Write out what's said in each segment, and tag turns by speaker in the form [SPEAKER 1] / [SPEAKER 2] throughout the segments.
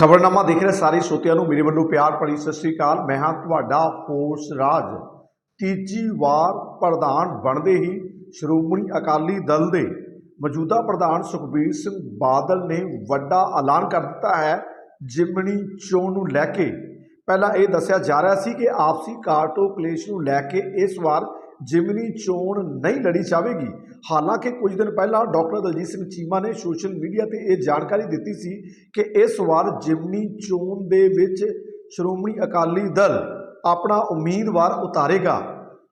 [SPEAKER 1] ਖਬਰਨਾਮਾ ਦੇਖ ਰਹੇ ਸਾਰੇ ਸਰੋਤਿਆਂ ਨੂੰ ਮੇਰੇ ਵੱਲੋਂ ਪਿਆਰ ਭਰੀ ਸਤਿ ਸ੍ਰੀ ਅਕਾਲ। ਮੈਂ ਹਾਂ ਤੁਹਾਡਾ ਹੋਸ ਰਾਜ। ਤੀਜੀ ਵਾਰ ਪ੍ਰਧਾਨ ਬਣਦੇ ਹੀ ਸ਼੍ਰੋਮਣੀ ਅਕਾਲੀ ਦਲ ਦੇ ਮੌਜੂਦਾ ਪ੍ਰਧਾਨ ਸੁਖਬੀਰ ਸਿੰਘ ਬਾਦਲ ਨੇ ਵੱਡਾ ਐਲਾਨ ਕਰ ਦਿੱਤਾ ਹੈ ਜਿਮਣੀ ਚੋਣ ਨੂੰ ਲੈ ਕੇ। ਪਹਿਲਾਂ ਇਹ ਦੱਸਿਆ ਜਾ ਰਿਹਾ ਸੀ ਕਿ ਆਪਸੀ ਕਾਟੋ ਕਲੇਸ਼ ਨੂੰ ਲੈ ਕੇ ਇਸ ਵਾਰ ਜਿਮਨੀ ਚੋਣ ਨਹੀਂ ਲੜੀ ਜਾਵੇਗੀ। ਹਾਲਾਂਕਿ ਕੁਝ ਦਿਨ ਪਹਿਲਾਂ ਡਾਕਟਰ ਦਲਜੀਤ ਸਿੰਘ ਚੀਮਾ ਨੇ ਸੋਸ਼ਲ ਮੀਡੀਆ ਤੇ ਇਹ ਜਾਣਕਾਰੀ ਦਿੱਤੀ ਸੀ ਕਿ ਇਸ ਵਾਰ ਜਿਮਨੀ ਚੋਣ ਦੇ ਵਿੱਚ ਸ਼੍ਰੋਮਣੀ ਅਕਾਲੀ ਦਲ ਆਪਣਾ ਉਮੀਦਵਾਰ ਉਤਾਰੇਗਾ।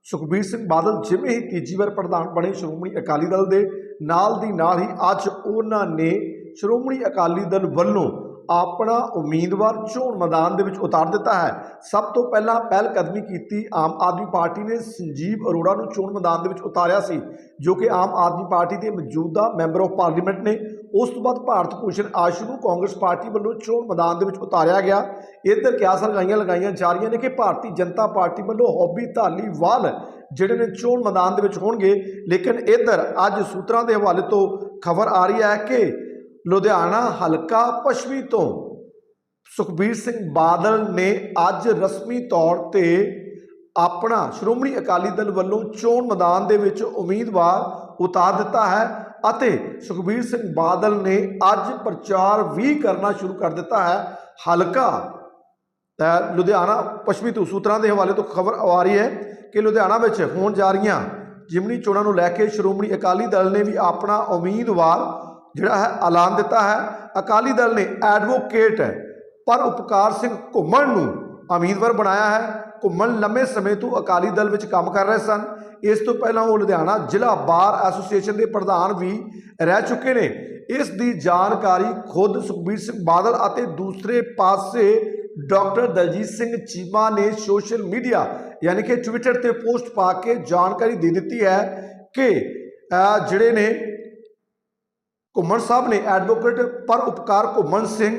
[SPEAKER 1] ਸੁਖਬੀਰ ਸਿੰਘ ਬਾਦਲ ਜਿਵੇਂ ਹੀ ਤੀਜੀ ਵਾਰ ਪ੍ਰਧਾਨ ਬਣੇ ਸ਼੍ਰੋਮਣੀ ਅਕਾਲੀ ਦਲ ਦੇ ਨਾਲ ਦੀ ਨਾਲ ਹੀ ਅੱਜ ਉਹਨਾਂ ਨੇ ਸ਼੍ਰੋਮਣੀ ਅਕਾਲੀ ਦਲ ਵੱਲੋਂ ਆਪਣਾ ਉਮੀਦਵਾਰ ਚੋਣ ਮੈਦਾਨ ਦੇ ਵਿੱਚ ਉਤਾਰ ਦਿੱਤਾ ਹੈ। ਸਭ ਤੋਂ ਪਹਿਲਾਂ ਪਹਿਲ ਕਦਮੀ ਕੀਤੀ ਆਮ ਆਦਮੀ ਪਾਰਟੀ ਨੇ ਸੰਜੀਵ ਅਰੋੜਾ ਨੂੰ ਚੋਣ ਮੈਦਾਨ ਦੇ ਵਿੱਚ ਉਤਾਰਿਆ ਸੀ, ਜੋ ਕਿ ਆਮ ਆਦਮੀ ਪਾਰਟੀ ਦੇ ਮੌਜੂਦਾ ਮੈਂਬਰ ਆਫ ਪਾਰਲੀਮੈਂਟ ਨੇ। ਉਸ ਤੋਂ ਬਾਅਦ ਭਾਰਤ ਭੂਸ਼ਣ ਆਸ਼ੂ ਨੂੰ ਕਾਂਗਰਸ ਪਾਰਟੀ ਵੱਲੋਂ ਚੋਣ ਮੈਦਾਨ ਦੇ ਵਿੱਚ ਉਤਾਰਿਆ ਗਿਆ। ਇੱਧਰ ਕਿਆਸਾਂ ਲਗਾਈਆਂ ਲਗਾਈਆਂ ਜਾ ਰਹੀਆਂ ਨੇ ਕਿ ਭਾਰਤੀ ਜਨਤਾ ਪਾਰਟੀ ਵੱਲੋਂ ਹੌਬੀ ਧਾਲੀਵਾਲ ਜਿਹੜੇ ਨੇ ਚੋਣ ਮੈਦਾਨ ਦੇ ਵਿੱਚ ਹੋਣਗੇ। ਲੇਕਿਨ ਇੱਧਰ ਅੱਜ ਸੂਤਰਾਂ ਦੇ ਹਵਾਲੇ ਤੋਂ ਖਬਰ ਆ ਰਹੀ ਹੈ ਕਿ ਲੁਧਿਆਣਾ ਹਲਕਾ ਪੱਛਮੀ ਤੋਂ ਸੁਖਬੀਰ ਸਿੰਘ ਬਾਦਲ ਨੇ ਅੱਜ ਰਸਮੀ ਤੌਰ ਤੇ ਆਪਣਾ ਸ਼੍ਰੋਮਣੀ ਅਕਾਲੀ ਦਲ ਵੱਲੋਂ ਚੋਣ ਮੈਦਾਨ ਦੇ ਵਿੱਚ ਉਮੀਦਵਾਰ ਉਤਾਰ ਦਿੱਤਾ ਹੈ ਅਤੇ ਸੁਖਬੀਰ ਸਿੰਘ ਬਾਦਲ ਨੇ ਅੱਜ ਪ੍ਰਚਾਰ ਵੀ ਕਰਨਾ ਸ਼ੁਰੂ ਕਰ ਦਿੱਤਾ ਹੈ। ਹਲਕਾ ਲੁਧਿਆਣਾ ਪੱਛਮੀ ਤੋਂ ਸੂਤਰਾਂ ਦੇ ਹਵਾਲੇ ਤੋਂ ਖਬਰ ਆ ਰਹੀ ਹੈ ਕਿ ਲੁਧਿਆਣਾ ਵਿੱਚ ਹੋਣ ਜਾ ਰਹੀਆਂ ਜਿਮਨੀ ਚੋਣਾਂ ਨੂੰ ਲੈ ਕੇ ਸ਼੍ਰੋਮਣੀ ਅਕਾਲੀ ਦਲ ਨੇ ਵੀ ਆਪਣਾ ਉਮੀਦਵਾਰ ਜਿਹੜਾ ਹੈ, ਐਲਾਨ ਦਿੱਤਾ ਹੈ। ਅਕਾਲੀ ਦਲ ਨੇ ਐਡਵੋਕੇਟ ਪਰ ਉਪਕਾਰ ਸਿੰਘ ਘੁੰਮਣ ਨੂੰ ਉਮੀਦਵਾਰ ਬਣਾਇਆ ਹੈ। ਘੁੰਮਣ ਲੰਮੇ ਸਮੇਂ ਤੋਂ ਅਕਾਲੀ ਦਲ ਵਿੱਚ ਕੰਮ ਕਰ ਰਹੇ ਸਨ। ਇਸ ਤੋਂ ਪਹਿਲਾਂ ਉਹ ਲੁਧਿਆਣਾ ਜ਼ਿਲ੍ਹਾ ਬਾਰ ਐਸੋਸੀਏਸ਼ਨ ਦੇ ਪ੍ਰਧਾਨ ਵੀ ਰਹਿ ਚੁੱਕੇ ਨੇ। ਇਸ ਦੀ ਜਾਣਕਾਰੀ ਖੁਦ ਸੁਖਬੀਰ ਸਿੰਘ ਬਾਦਲ ਅਤੇ ਦੂਸਰੇ ਪਾਸੇ ਡਾਕਟਰ ਦਲਜੀਤ ਸਿੰਘ ਚੀਮਾ ਨੇ ਸੋਸ਼ਲ ਮੀਡੀਆ, ਯਾਨੀ ਕਿ ਟਵਿੱਟਰ ਤੇ ਪੋਸਟ ਪਾ ਕੇ ਜਾਣਕਾਰੀ ਦੇ ਦਿੱਤੀ ਹੈ ਕਿ ਜਿਹੜੇ ਨੇ ਘੁੰਮਣ ਸਾਹਿਬ ਨੇ ਐਡਵੋਕੇਟ ਪਰ ਉਪਕਾਰ ਘੁੰਮਣ ਸਿੰਘ,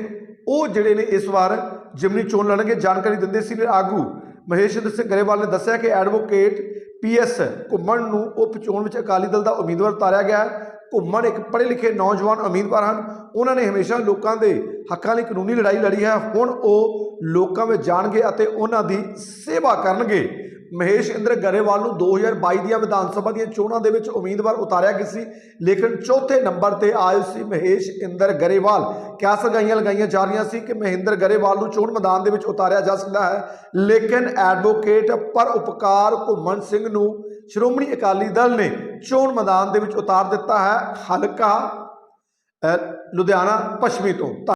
[SPEAKER 1] ਉਹ ਜਿਹੜੇ ਨੇ ਇਸ ਵਾਰ ਜਿਮਨੀ ਚੋਣ ਲੜਨਗੇ, ਜਾਣਕਾਰੀ ਦਿੰਦੇ ਸੀ ਆਗੂ ਮਹੇਸ਼ਿੰਦਰ ਸਿੰਘ ਗਰੇਵਾਲ ਨੇ ਦੱਸਿਆ ਕਿ ਐਡਵੋਕੇਟ ਪੀਐਸ ਘੁੰਮਣ ਨੂੰ ਉਪ ਚੋਣ ਵਿੱਚ ਅਕਾਲੀ ਦਲ ਦਾ ਉਮੀਦਵਾਰ ਉਤਾਰਿਆ ਗਿਆ ਹੈ। ਘੁੰਮਣ ਇੱਕ ਪੜ੍ਹੇ ਲਿਖੇ ਨੌਜਵਾਨ ਉਮੀਦਵਾਰ ਹਨ। ਉਹਨਾਂ ਨੇ ਹਮੇਸ਼ਾ ਲੋਕਾਂ ਦੇ ਹੱਕਾਂ ਲਈ ਕਾਨੂੰਨੀ ਲੜਾਈ ਲੜੀ ਹੈ। ਹੁਣ ਉਹ ਲੋਕਾਂ ਵਿੱਚ ਜਾਣਗੇ ਅਤੇ ਉਹਨਾਂ ਦੀ ਸੇਵਾ ਕਰਨਗੇ। ਮਹੇਸ਼ ਇੰਦਰ ਗਰੇਵਾਲ ਨੂੰ 2022 ਦੀਆਂ ਵਿਧਾਨ ਸਭਾ ਦੀਆਂ ਚੋਣਾਂ ਦੇ ਵਿੱਚ ਉਮੀਦਵਾਰ ਉਤਾਰਿਆ ਗਿਆ ਸੀ, ਲੇਕਿਨ ਚੌਥੇ ਨੰਬਰ ਤੇ ਆਏ ਸੀ ਮਹੇਸ਼ ਇੰਦਰ ਗਰੇਵਾਲ। ਕਿਆ ਸਗਾਈਆਂ ਲਗਾਈਆਂ ਜਾ ਰਹੀਆਂ ਸੀ ਕਿ ਮਹਿੰਦਰ ਗਰੇਵਾਲ ਨੂੰ ਚੋਣ ਮੈਦਾਨ ਦੇ ਵਿੱਚ ਉਤਾਰਿਆ ਜਾ ਸਕਦਾ ਹੈ, ਲੇਕਿਨ ਐਡਵੋਕੇਟ ਪਰ ਉਪਕਾਰ ਘੁੰਮਣ ਸਿੰਘ ਨੂੰ ਸ਼੍ਰੋਮਣੀ ਅਕਾਲੀ ਦਲ ਨੇ ਚੋਣ ਮੈਦਾਨ ਦੇ ਵਿੱਚ ਉਤਾਰ ਦਿੱਤਾ ਹੈ, ਹਲਕਾ ਲੁਧਿਆਣਾ ਪੱਛਮੀ ਤੋਂ।